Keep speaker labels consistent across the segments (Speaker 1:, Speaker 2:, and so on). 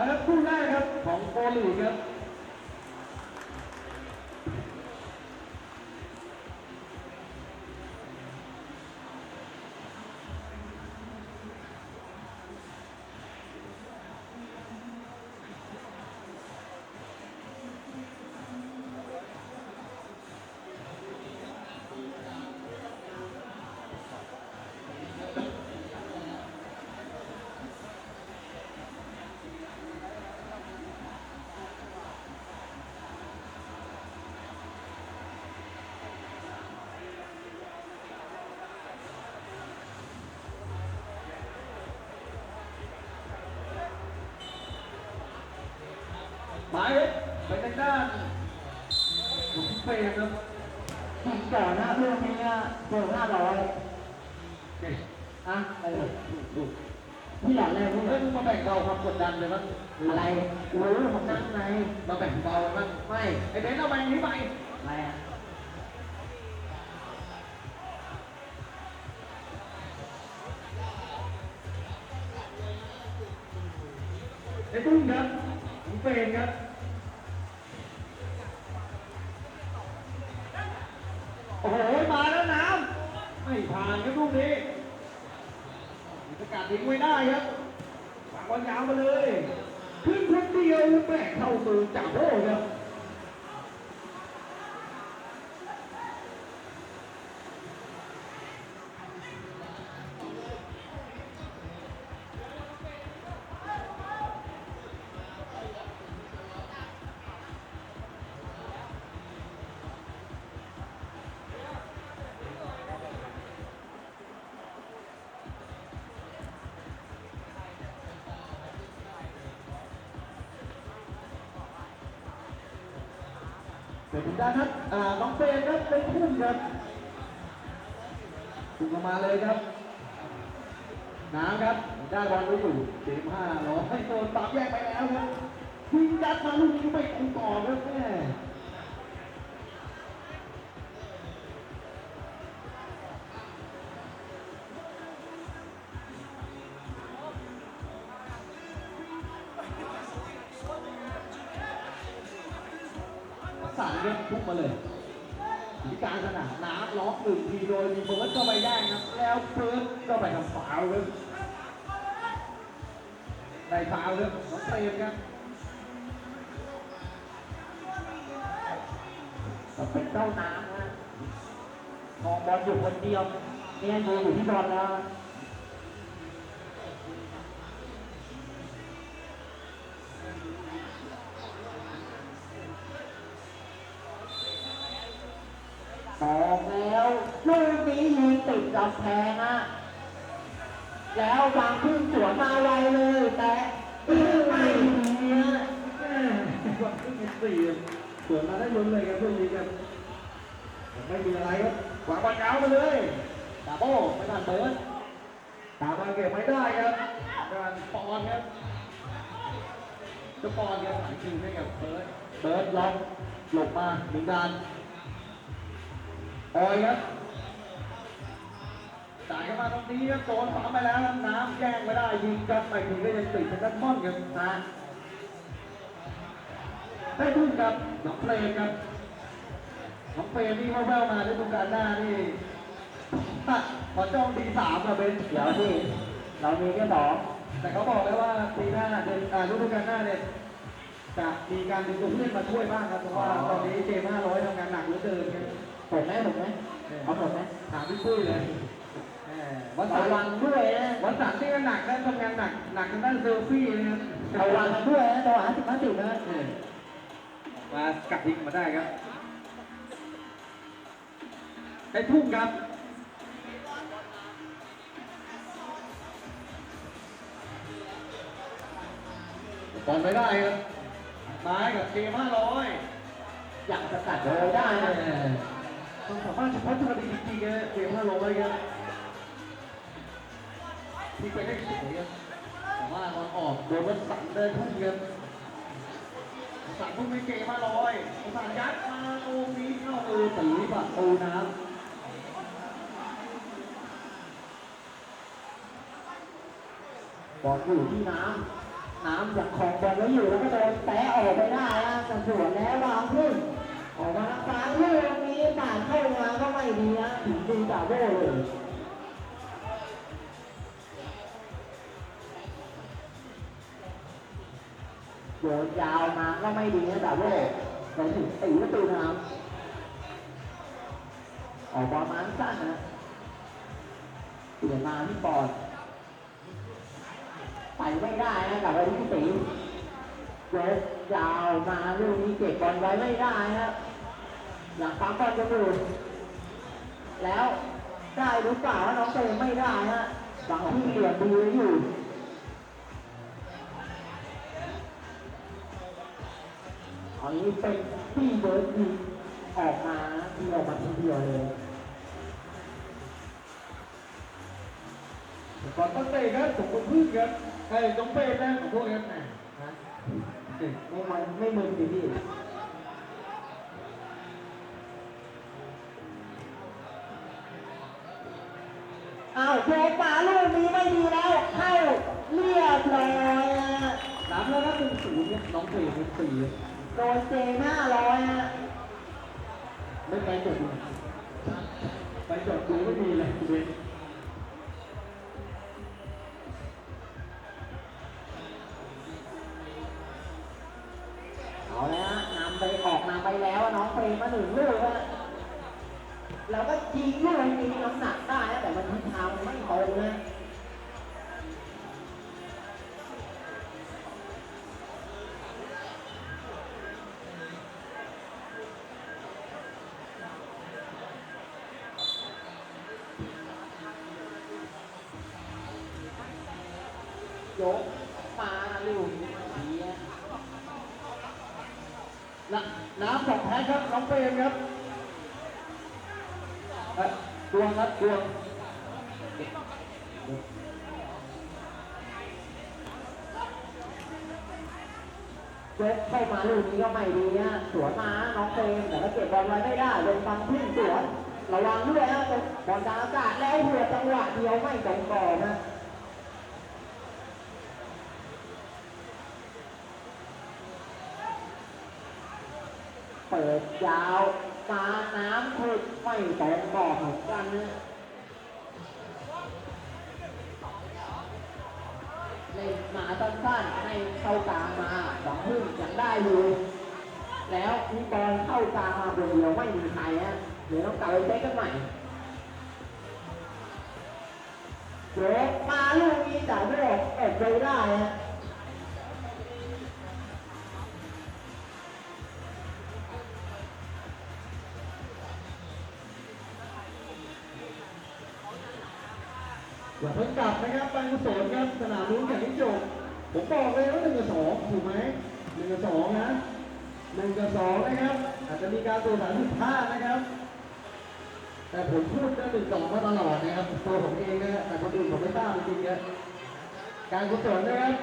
Speaker 1: เอาละคู่แรกครับของโปรลีกครับ หมายไปทางด้านหลวงเฟรมครับ
Speaker 2: ทีมก่อนนะเรื่องนี้เจอห้าร้อย
Speaker 1: เก่ง
Speaker 2: อะไปเลย
Speaker 1: ดู
Speaker 2: ที่หลังแรกพูด
Speaker 1: เฮ้ยมึงมาแบ่งเบาความกดดันเลยมั้ง
Speaker 2: อะไรรู้ผมนั่งใน
Speaker 1: มาแบ่งเบาเลยมั้ง
Speaker 2: ไม่
Speaker 1: ไอ้เบนซ์เอาไปนี้ไป
Speaker 2: อะไรอะ
Speaker 1: ไอ้ตุ้งครับหลวง เฟนครับโอ้โหมาแล้วน้ำไม่ผ่านครับลูกนี้สกัดทิ้งไว้ได้ครับวางบอลยาวมาเลย ขึ้นคนเดียวแบกเข้าสู่จากโบ้ครับ เป็นด้านนั้นอ่าน้องเฟรมครับเป็นทุ่มครับทุ่มออกมาเลยครับ น้ำครับได้บอลไว้อยู่เกมห้าร้อยให้โดนตับแยกไปแล้วครับยิงยัดมาลูกนี้ไม่คงต่อครับแม่ กมาเลยทีกลางสนามน้ำล็อกหนึ่งทีโดยมีเบิร์ดเข้าไปได้ครับแล้วเบิร์ดก็ไปทำฟาวล์ครับได้ฟาวล์ครับน้องเฟรมครับ
Speaker 2: ก็เปนเจ้าน้ำนะมองบอลอยู่คนเดียวเนี่ยดูอยู่ที่บอลแล้วบอกแล้วลูกนี้ยิงติด กำแพงอะแล้ววางขึ้นสวนมาไวเลย แต่ไม่เนี่ย
Speaker 1: แม่วันที่มีสี่สวนมาได้ลุ้นเลยครับพวกนี้ครับไม่มีอะไรครับวางบอลยาวมาเลยดาโบ้ไม่ทันเบิร์ดตามมาเก็บไม่ได้ครับการปอนครับจะปอนครับหายคิวให้กับเบิร์ดเบิร์ดล็อกหลบมาหนึ่งดานออยครับ จ่ายเข้ามาตรงนี้ครับโดนฝังไปแล้วครับน้ำแย่งไม่ได้ยิงกันไปถึงก็ยังติดเป็นนักม่อนครับนะได้ทุ่มกับน้องเพลงครับน้องเพลงนี่แว่วๆมาได้ทุกการหน้านี่ฮะขอจ้องดีสามอะเป็น
Speaker 2: เดี๋ยวที่เรามีแค่สอง
Speaker 1: แต่เขาบอกแล้วว่าปีหน้าเดือนอ่าฤดูกาลหน้าเนี่ยจะมีการดึงตัวผู้เล่นมาช่วยบ้างครับเพราะว่าตอนนี้เจม500ทำงานหนักเหลือเกินครับ
Speaker 2: ผมไหมผมไหมเอาผมไหม
Speaker 1: ถามพี่ปุ้ยเลย วัน
Speaker 2: ระ
Speaker 1: เสาร์
Speaker 2: วังด้วยนะ
Speaker 1: วันเสาร์นี่ก็หนักนะทำงานหนักหนักทางด้านเซลฟี่นะครับ
Speaker 2: ระวังกันด้วยนะตัวหาสิบห้าสิบนะ
Speaker 1: เออมากัดทิ้งมาได้ครับได้ทุ่มครับบอลไม่ได้ครับไม้กับเกมห้าร้อย
Speaker 2: อยากสกัดเลยได้นะ
Speaker 1: ต้องสามารถเฉพาะตัวดีจริงๆนะเกมห้าร้อยครับ ที่ไปได้สวยครับแต่ว่าบอลออกโดนมันสั่นได้ทุ่มครับสั่นทุ่มไม่เกมาร้อยสั่นยัดมาโอ้นี้เข้ามือตีประตูน้ำ
Speaker 2: บอลอยู่ที่น้ำ น้ำยังคงบอลไว้อยู่แล้วก็โดนแตะออกไปได้นะแต่สวนแล้ววางขึ้น ออกมาทางซ้ายลูกนี้ผ่านเข้ามาก็ไม่ดีนะถึงดีจ่าโบ้เลย โยนยาวมาก็ไม่ดีนะจ่าโบ้ไปถึงตีประตูน้ำออกบอลมาสั้นนะเปลี่ยนมาที่บอลไปไม่ได้นะกับไปที่ตีโยกยาวมาลูกนี้เก็บบอลไว้ไม่ได้นะอยากฟังบอลจะดูแล้วได้หรือเปล่าว่าน้องเตยไม่ได้ฮะบางที่เหลี่ยมดีอยู่ อันนี้เป็นที่เบิร์ดยิงออกมาที่ออกมาทีเดียวเลย
Speaker 1: ก่อนตั้งเตะครับผมก็พึ่งครับไอ้น้องเป้แม่ของพวกครับแนะ
Speaker 2: ไม่มันไม่มึนดิพี่อ้าวโยกมาลูกนี้ไม่ดีแล้ว เข้าเรียบร้อยนะ
Speaker 1: น้ำแล้วครับเป็นศูนย์เนี่ยน้องเป้เป็นสี่
Speaker 2: ดนเจห้าร้อยฮะ
Speaker 1: ไม่ไปจดดูไปจดดูไม่มีเลยเว้น
Speaker 2: เอาแล้วฮะนำไปออกนำไปแล้วน้องเฟรมมาหนึ่งลูกฮะแล้วก็ยิงลูก ยกมาลูกนี้ดีฮะ
Speaker 1: น้ำน้ำสองแพ็คครับน้องเป้ครับเอ้ยดวงครับดวง
Speaker 2: ยกเข้ามาลูกนี้ก็ไม่ดีนะสวนมาน้องเฟรมแต่ก็เก็บบอลไว้ไม่ได้ลงฟังพึ่งสวนระวังด้วยนะบอลกลางอากาศแล้วหัวจังหวะเดียวไม่ตรงกรอบนะ ปิดยาวมาน้ำขุดไม่ตรงกรอบเหมือนกันนะเล่นมาสั้นๆให้เข้ากลางมาสองพึ่งยังได้อยู่แล้วพี่บอลเข้ากลางมาคนเดียวไม่มีใครฮะเดี๋ยวต้องกลับไปเช็คกันใหม่โยกมาลูกนี้จ่ายไม่ออกเอ็ดไปได้ฮะ
Speaker 1: เพิ่งกลับนะครับบางกุศลครับสนามนู้นแข่งที่จบผมบอกเลยว่าหนึ่งกับสองถูกไหมหนึ่งกับสองนะหนึ่งกับสองนะครับ อาจจะมีการตัวสารผิดพลาดนะครับ แต่ผมพูดเรื่หนึ่งสองมาตลอดนะครับตัวผมเองนะแต่คนอื่นผมไม่ทราบจริงๆนะการกุศลนะครับ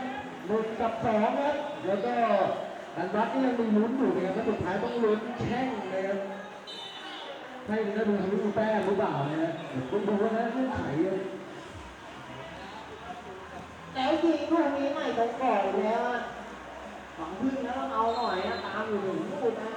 Speaker 1: หนึ่งกับสองครับแล้วก็การวัดนี่ยังมีลุ้นอยู่นะครับแล้วสุดท้ายต้องลุ้นแช่งนะครับให้นะดูลุ้นดูแป้งหรือเปล่านะฮะคุณดูว่านะเงื่อนไข
Speaker 2: แล้วยิงลูกนี้ไม่ตรงกรอบอีกแล้วอะสองพึ่งแล้วต้องเอาหน่อยนะตามอยู่หนึ่งลูกนะ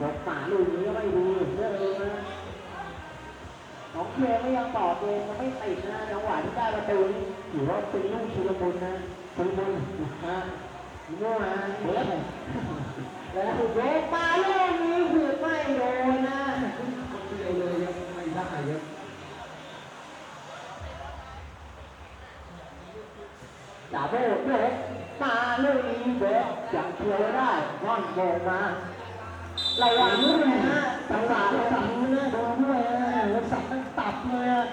Speaker 2: บอกป่าลูกนี้ก็ไม่ดีเรื่องเลยนะน้องเคลียร์ไม่ยังต่อเกมยังไม่ติดนะจังหวะที่ได้ประตูนี่ ถือว่าเป็นลูกชุลมุนนะชุลมุนฮะมั่วนะเฮ้ยแล้วถูกยกมาลูกนี้ถือไม่โดนนะ
Speaker 1: คนเดียวเลยยังไม่ได้ครับ
Speaker 2: จ่าโบ้ยกมาลูกนี้เด็กยังเคลียร์ได้ว่อนโบงมาระวังด้วยนะจังหวะระวังนะโดนด้วยนะแล้วสับตั้งตับเลยอะ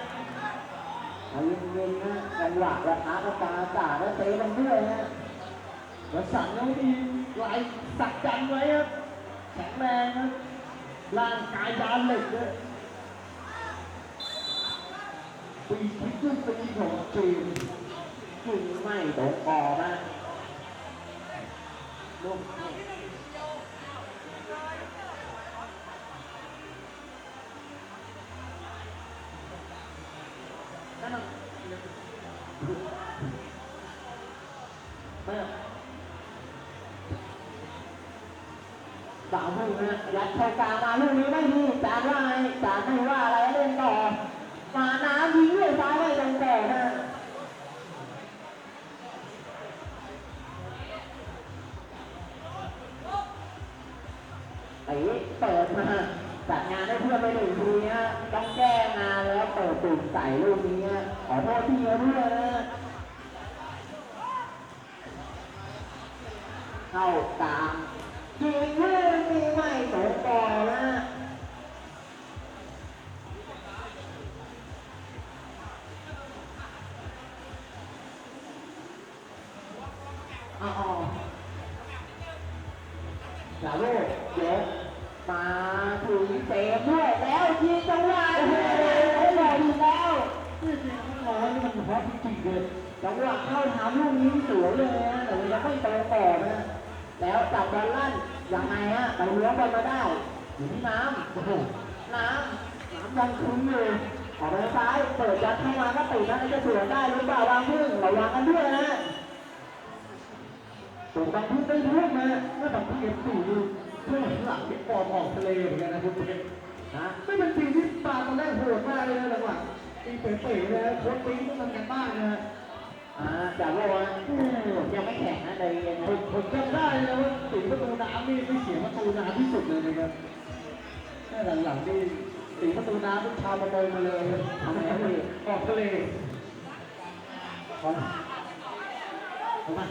Speaker 2: เอาเย็นนะจังหวะระทะกระตาจ่าแล้วเตะมันด้วยนะ
Speaker 1: แล้วสั่งแล้วมีลายสักยันไว้ครับแข็งแรงครับร่างกายบานเหล็กเลยปีที่ขึ้นปีของจีน
Speaker 2: ยิงไม่ตกรอบนะลูก ยัดเข้ากลางมาลูกนี้ไม่ดีจานว่าไงจานไม่ว่าอะไรเล่นต่อ มาน้ำยิงด้วยซ้ายไม่ตรงแต่นะไอ้เปิดมาจัดงานให้เพื่อนไปหนึ่งทีฮะต้องแก้งานแล้วเปิดตุ่มใส่ลูกนี้ฮะขอโทษที่เพื่อนนะเข้ากลางยิงลู กนี้ไม่ตกต่อนะอ๋ออย่าโลกเดี๋ยวมาถึงเตะด้วยแล้วยิงจังหวะนี้โอ้โหดีแล้วนี่จริงๆน้อยนี่มันฮอตจริงเลยจังหวะเข้าทำลูกนี้สวยเลยนะแต่มันยังไม่ตรงต่อนะแล้วจับบอลลั่น ยังไงฮะไปเลี้ยงบอลมาได้อยู่ที่น้ำโอ้โหน้ำน้ำยังคุ้มอยู่ออกไปซ้ายเปิดยัดเข้ามาก็ติดนะจะสวนได้หรือเปล่าวางพึ่งระวังกันด้วยนะ
Speaker 1: ส่งบางพื้นได้ทุกนะเมื่อบางพื้นเอฟซีดูเพื่อนหลังที่ฟอร์มออกทะเลเหมือนกันนะคุณผู้ชม
Speaker 2: นะ
Speaker 1: ไม่เป็นสิ่งที่ปาตอนแรกโหดมากเลยนะหลังๆตีเป๋ๆเลยนะโค้ชปิ๊งต้องทำกันบ้างนะ
Speaker 2: อ่าจากโลกนะยังไม่แข่งนะใจเย็น
Speaker 1: ผ
Speaker 2: นะ
Speaker 1: มผมจำได้นะว่าสีประตูน้ำนี่ไม่เสียประตูน้ำที่สุดเลยนะครับแค่หลังๆนี่สีประตูน้ำเป็นชาวประมงมาเลย
Speaker 2: ทำไมพี่
Speaker 1: ออกทะเล
Speaker 2: ขอขอมา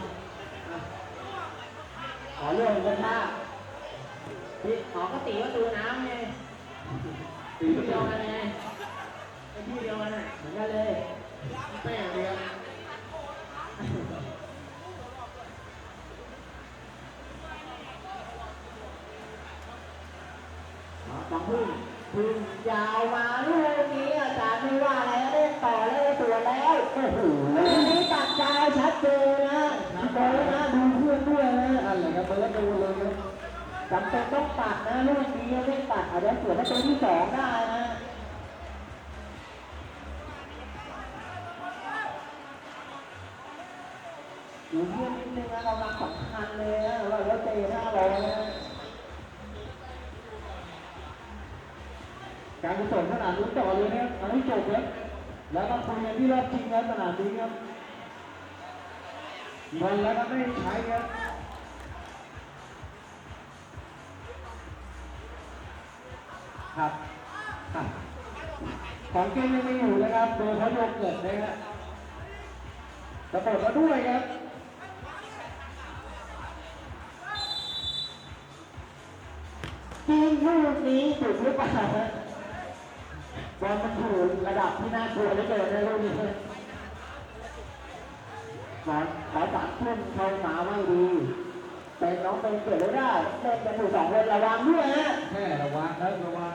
Speaker 2: ขอเรื่องกันท่าพี่ขอก็ตีประตูน้ำไง
Speaker 1: สี
Speaker 2: ที่
Speaker 1: ประ
Speaker 2: เดี
Speaker 1: ตู
Speaker 2: ยวกันไงเป็นที่เดียวกันน่ะเหมือนกันเลย
Speaker 1: แป้งเลยครับ
Speaker 2: สองพึ่งพึ่งยาวมาลูกนี้อาจารย์ไม่ว่าอะไรเล่นต่อเล่นตัวแล้วโอ้โหลูกนี้ตัดใจชัดเจนนะพี่บอลนะดูเพื่อนด้วยนะ
Speaker 1: นั่นแหละครับเบิร์ดดูเลยครับ
Speaker 2: จำเป็นต้องตัดนะลูกนี้เล่นตัดอาจจะเสือประตูที่สองได้นะ อยู่เพื่อนนิดนึงนะเราลังสำคัญเลยนะเราเราเตะหน้าร้อยนะ
Speaker 1: การกุศลขนาดนู้นต่อเลยนะครับเอาให้จบครับแล้วก็คุยกันที่รอบจริงครับสนามนี้ครับเงินแล้วก็ไม่ใช้ครับครับครับของเกมยังไม่อยู่นะครับโดยเขาโยกเกิดนะฮะระเบิดมาด้วยครับ
Speaker 2: จริงลูกนี้ถูกหรือเปล่าฮะบอลมันถูกระดับที่น่ากลัวเหลือเกินนะลูกนี้บอลขอสามทุ่มเข้ามาไม่ดีเป็นน้องเป็นเกิดไม่ได้เล่นกันอยู่สองคนระวังด้วยฮะ
Speaker 1: แค่ระวังนะระวัง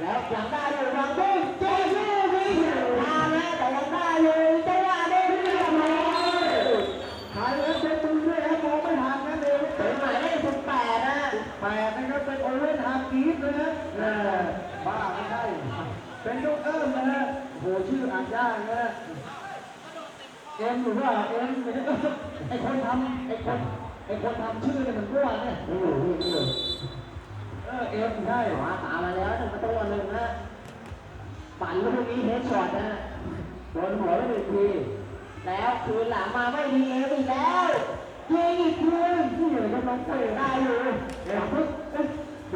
Speaker 2: แล้วหลังได้เลยระวังด้วยเจ๊ลูกนี้ทางนะแต่ยังได้เลยจั เป็
Speaker 1: นโอเว่นฮาร์กีฟเลยนะเออบ้าไม่ใช่เป็นลูกเอิ้มนะฮะโหชื่ออ่านยากนะฮะเอ็มหรือว่าเอ็มไอคนทำไอคนไอคนทำชื่อเนี่ยมันมั่วเนี่ย
Speaker 2: นี่อยู่นี่อยู่
Speaker 1: เออเอ็มใช่
Speaker 2: มาตามมาแล้วหนึ่งประตูหนึ่งนะปั่นลูกนี้เฮดช็อตนะโดนหัวไปหนึ่งทีแล้วคืนหลังมาไม่ดีเอฟอีกแล้วยิงอีกคืนที่เหลือก็น้องเตะได้อยู่เดี๋ยวพึ่ง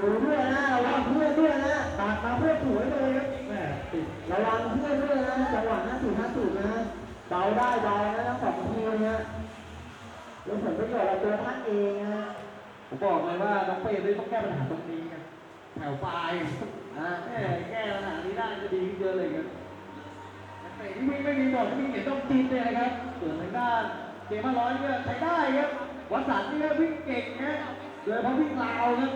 Speaker 2: ดูด้วยนะระวังเพื่อนด้วยนะ
Speaker 1: ตัดมาเพื่อสวยเลยครับแม่ติด
Speaker 2: ระวังเพื่อนด้วยนะจังหวะห้าสิบห้าสิบนะเบาได้เบานะทั้งสองทีมนะแล้วผลประโยชน์เราตัวท่านเองนะ
Speaker 1: ผมบอกเลยว่าน้องเป้เลยต้องแก้ปัญหาตรงนี้ครับแถวปลาย
Speaker 2: อ่า
Speaker 1: แม่แก้ปัญหานี้ได้จะดีขึ้นเยอะเลยครับแต่ที่ไม่ไม่มีบอลที่มีเห็นต้องจีนเลยนะครับส่วนทางด้านเกมห้าร้อยเนี่ยใช้ได้ครับวัสันต์เนี่ยวิ่งเก่งนะ เลยเพราะวิ่งราวนะ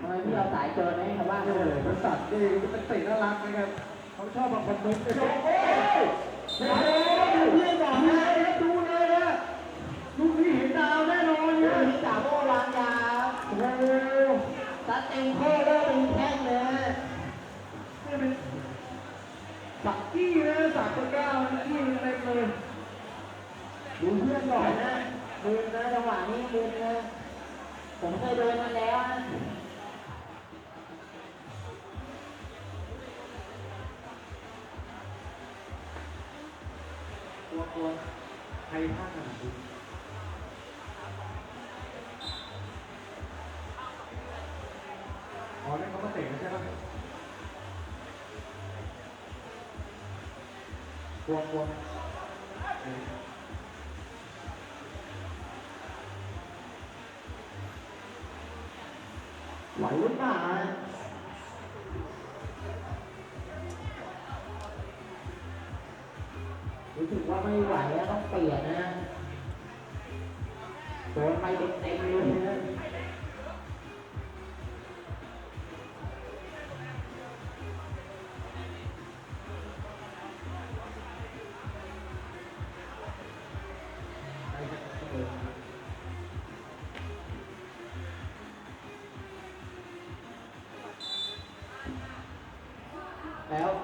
Speaker 2: ทำไมพี่เอาสายเจอให้ชาวบ้าน
Speaker 1: เขา
Speaker 2: เลย
Speaker 1: บริษัทเองเป็นเตะน่ารักนะครับเขาชอบแบบคนนุ๊กโอ้โหโอ้โเพื่อนบอกเลยดูเลยนะลูกนี้เห็นดาวแน่นอนเลย
Speaker 2: จ่าโบล้างยา
Speaker 1: โอ้โห
Speaker 2: ตัดเองโค
Speaker 1: เริ่ม
Speaker 2: เป็นแท้งเลย
Speaker 1: ไม่เป็นสักกี้นะสักตะก้าวนี่เต็มเลย
Speaker 2: ดูเพื่อนก่อนนะ มือนะจังหวะนี้มือนะผมเคยโดนมาแล้วนะ
Speaker 1: ตัวตัวใครพลาดขนาดนี้อ๋อนั่นเขามาเตะใช่ปะกลัวกลัว
Speaker 2: ไหว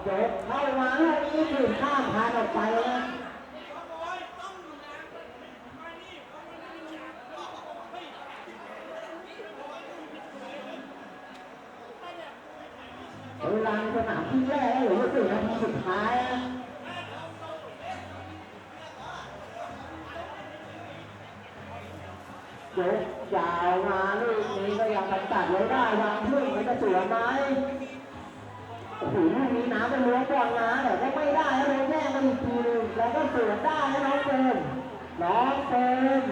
Speaker 1: จ
Speaker 2: บเข้ามาลูกนี้ถึงข้ามผ่านออกไปนะเวลาในสนามที่แรกแล้วเหลือสี่นาทีสุดท้ายนะโจบยาวมาลูกนี้ก็ยังตัดไว้ได้วางพึ่งมันจะสวยไหม โอ้โหลูกนี้น้ำเป็นล้วงบอลนะแต่ก็ไม่ได้แล้วเลยแม่มาอีกทีนึงแล้วก็สวนได้นะน้องเฟิร์นน้องเฟิร์น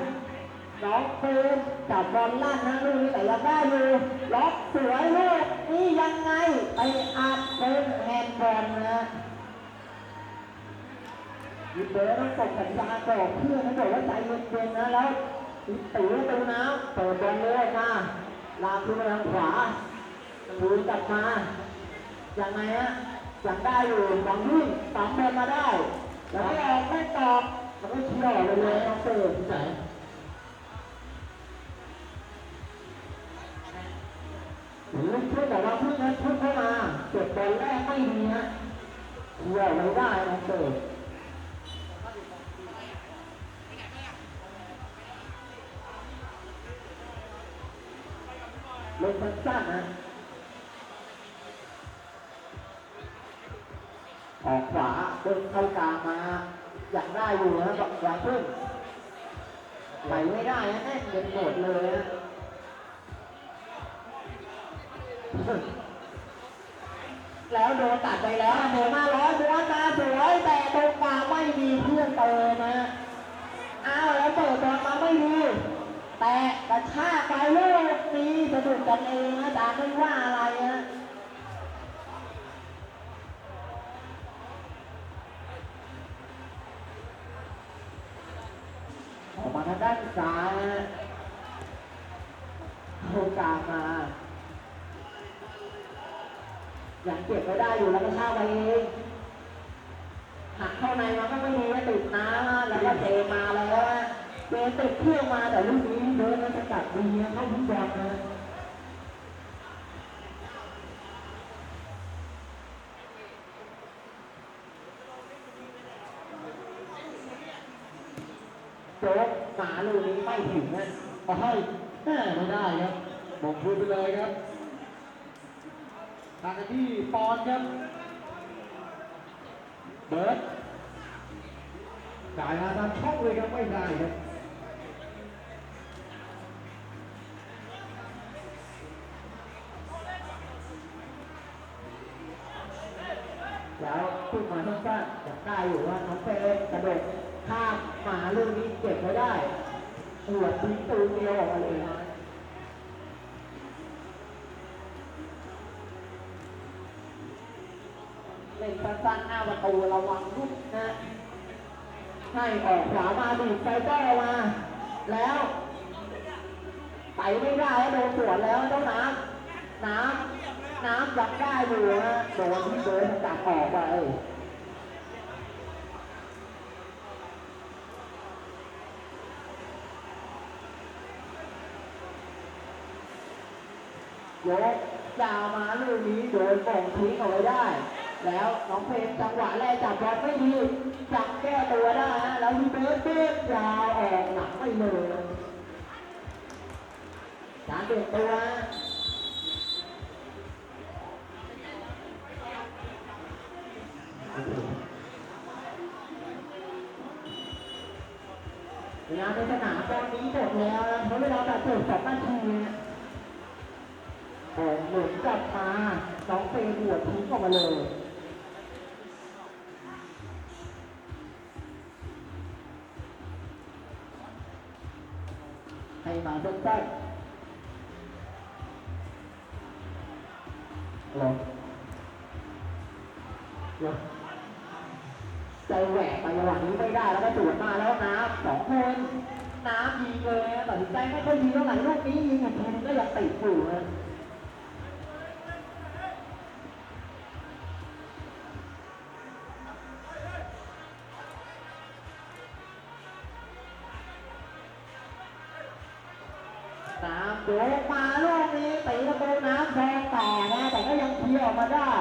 Speaker 2: น้องเฟิร์นจับบอลลั่นนะลูกนี้แต่ยังได้อยู่ล็อกสวยลูกนี่ยังไงไปอัดเป็นแฮนด์บอลนะยิเบอร์ต้องส่งสัญญาณบอกเพื่อนนะบอกว่าใจเย็นๆนะแล้วตีประตูน้ำเปิดบอลเลยมาลากขึ้นมาทางขวาดูกลับมา ยังไงฮะยังได้อยู่บางวิ่งปั๊มบอลมาได้ แล้วก็ออกไม่ตอบแล้วก็เชี่ยวเลยเลยน้องเติร์ที่ไหนหรือช่วยแต่ว่าพึ่งนั้นพึ่งเข้ามาเก็บบอลแรกไม่ดีฮะเชี่ยวไม่ได้น้องเติร์เล่นสั้นๆนะ ออกขวาเดินเข้ากลางมา อยากได้อยู่นะแบบอยากขึ้นไหลไม่ได้นะแน่นเป็นหมดเลยนะแล้วโดนตัดไปแล้วโดนมาร้อยโดนมาสวยแต่ตรงกลางไม่มีเพื่อนเติมนะอ้าวแล้วเปิดบอลมาไม่ดีแต่กระชากไปลูกนี้สะดุดกันเองนะจาไม่ว่าอะไรนะ เก็บไว้ได้อยู่แล้วก็เช่าไปเองหักเข้าในมาก็ไม่ดีติดน้ำแล้วก็เทมาแล้วนะเทติดเครื่องมาแต่ลูกนี้เดินแล้วสกัดดีเขาทุกบอลนะโจ๊กหมาลูกนี้ไม่ถึงนะ
Speaker 1: มาให้แม่ไม่ได้ครับมงคืนไปเลยครับ ทางที่ปอนครับเบิร์ดจ่ายมาตามช่องเลยครับไม่ได้ครับ
Speaker 2: แล้วขึ้นมาสั้นๆจะได้าอยู่ว่าน้องเฟรนกระโดดข้ามหมาลูกนี้เก็บไว้ได้หัวทิ้งตูนเดียวออกมาเลยนะเล่นสั้นๆหน้าประตูระวังลูกนะ ให้ออกขวามาดีไฟเตอร์มา แล้วไปไม่ได้แล้วโดนสวนแล้วเจ้าน้ำน้ำน้ำยังได้อยู่นะโดนที่เดินจับออกไปยกยาวมาลูกนี้โดนป่งทิ้งเอาไว้ได้ แล้วน้องเพลงจังหวะแรกจับบอลไม่ดีจับแก้ตัวได้ฮะแล้วมีเบิร์ดเบิร์ดยาวออกหลังไม่เลยการเปลี่ยนตัวฮะเวลาในสนามตอนนี้หมดแล้วเพราะเวลาแบบจบสองนาทีนะผมหมุนกลับมาน้องเพลงหัวดทิ้งออกมาเลย มาเส้นใต้ลงลงใจแหวกไประหว่างนี้ไม่ได้แล้วก็ตรวจมาแล้วนะสองคนน้ำยิงเลยตัดสินใจไม่ค่อยดีเท่าไหร่ลูกนี้ยิงอีกทีนึงก็ยังติดอยู่นะ โดนมาลูกนี้ตีประตูน้ำแดงแต่นะแต่ก็ยังเคลียร์ออกมาได้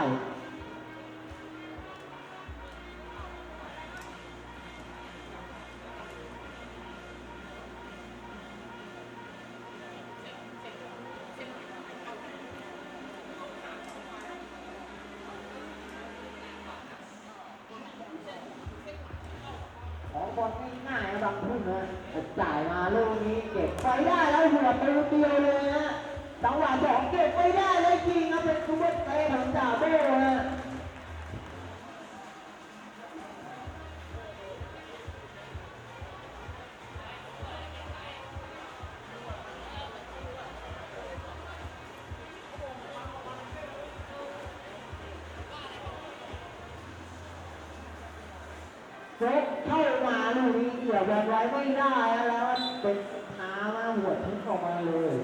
Speaker 2: เซ็ตเข้ามาลูกนี้เกี่ยวบอลไว้ไม่ได้นะแล้วเป็นน้ำมาหัวทิ้งออกมาเลย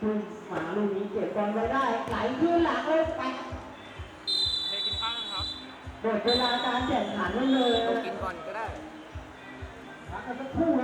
Speaker 2: ซึ่งหมาลูกนี้เก็บบอลไว้ได้ไหลขึ้นหลังเลยแปะ
Speaker 3: เทกินข้าวนะครับ
Speaker 2: หมดเวลาการแข่งขันแล้วเลย
Speaker 3: กินก่อนก็ได้
Speaker 2: พักกันสักครู่นะ